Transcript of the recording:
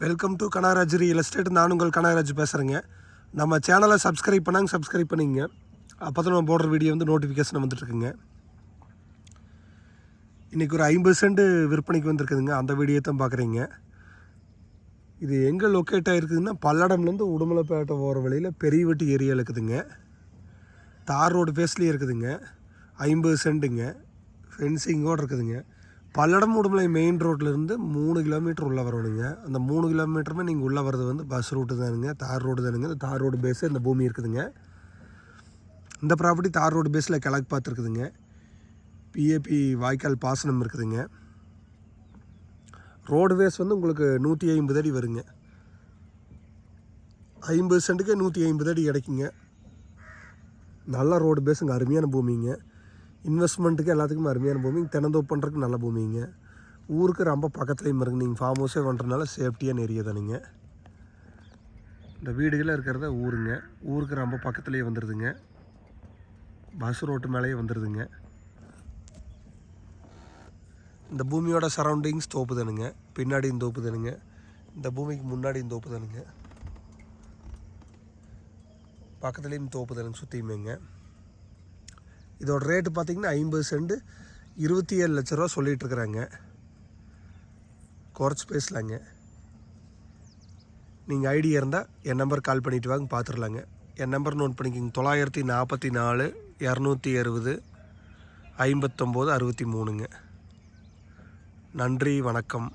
Welcome to Kanagaraj real estate நான் உங்கள் கனகராஜ் பேசுகிறேங்க நம்ம சேனலை சப்ஸ்கிரைப் பண்ணாங்க சப்ஸ்கிரைப் பண்ணிங்க. அப்போ தான் நம்ம போடுற வீடியோ வந்து நோட்டிஃபிகேஷன் வந்துட்டுருக்குங்க. இன்றைக்கி ஒரு ஐம்பது சென்ட் விற்பனைக்கு வந்திருக்குதுங்க. அந்த வீடியோ தான் பார்க்குறீங்க இது எங்கே லொக்கேட் ஆகிருக்குதுன்னா பல்லடம்லேருந்து உடுமலைப்பேட்டை போகிற வழியில் பெரியவட்டி ஏரியாவில் இருக்குதுங்க. தார் ரோடு ஃபேஸ்லேயே இருக்குதுங்க. ஐம்பது சென்ட்டுங்க ஃபென்சிங்கோடு இருக்குதுங்க. பல்லடம் உடுமலை மெயின் ரோட்லேருந்து மூணு கிலோமீட்டர் உள்ளே வரணுங்க. அந்த மூணு கிலோமீட்டருமே நீங்கள் உள்ளே வர்றது வந்து பஸ் ரூட்டு தானுங்க. தார் ரோடு தானுங்க. இந்த தார் ரோடு பேஸு இந்த பூமி இருக்குதுங்க. இந்த ப்ராப்பர்ட்டி தார் ரோடு பேஸில் கிழக்கு பார்த்துருக்குதுங்க பிஏபி வாய்க்கால் பாசனம் இருக்குதுங்க. ரோடு வேஸ் வந்து உங்களுக்கு நூற்றி ஐம்பது அடி வருங்க. ஐம்பது சென்ட்டுக்கே நூற்றி ஐம்பது அடி கிடைக்குங்க. நல்ல ரோடு பேஸுங்க அருமையான பூமிங்க. இன்வெஸ்ட்மெண்ட்டுக்கு எல்லாத்துக்குமே அருமையான பூமி தினந்தோப்பு பண்ணுறதுக்கு நல்ல பூமிங்க ஊருக்கு ரொம்ப பக்கத்துலேயும் இருக்குங்க நீங்கள் ஃபார்ம் ஹவுஸே பண்ணுறதுனால சேஃப்டியான ஏரியா தானுங்க. இந்த வீடுகளில் இருக்கிறத ஊருங்க. ஊருக்கு ரொம்ப பக்கத்துலேயே வந்துடுதுங்க பஸ் ரோட்டு மேலேயே வந்துடுதுங்க இந்த பூமியோட சரௌண்டிங்ஸ் தோப்பு தானுங்க. பின்னாடியும் தோப்பு தானுங்க. இந்த பூமிக்கு முன்னாடியும் தோப்பு தானுங்க. பக்கத்துலேயும் தோப்பு தானுங்க. சுற்றியுமேங்க இதோட ரேட்டு பார்த்தீங்கன்னா ஐம்பது சென்ட் இருபத்தி ஏழு லட்ச ரூபா சொல்லிகிட்ருக்குறாங்க இருக்கிறாங்க. குறைச்சி பேசலாங்க. நீங்கள் ஐடியா இருந்தால் என் நம்பர் கால் பண்ணிட்டு வாங்க பார்த்துடலாங்க என் நம்பர் நோட் பண்ணிக்கோங்க. தொள்ளாயிரத்தி நாற்பத்தி நாலு இரநூத்தி அறுபது ஐம்பத்தொம்போது அறுபத்தி மூணுங்க. நன்றி வணக்கம்.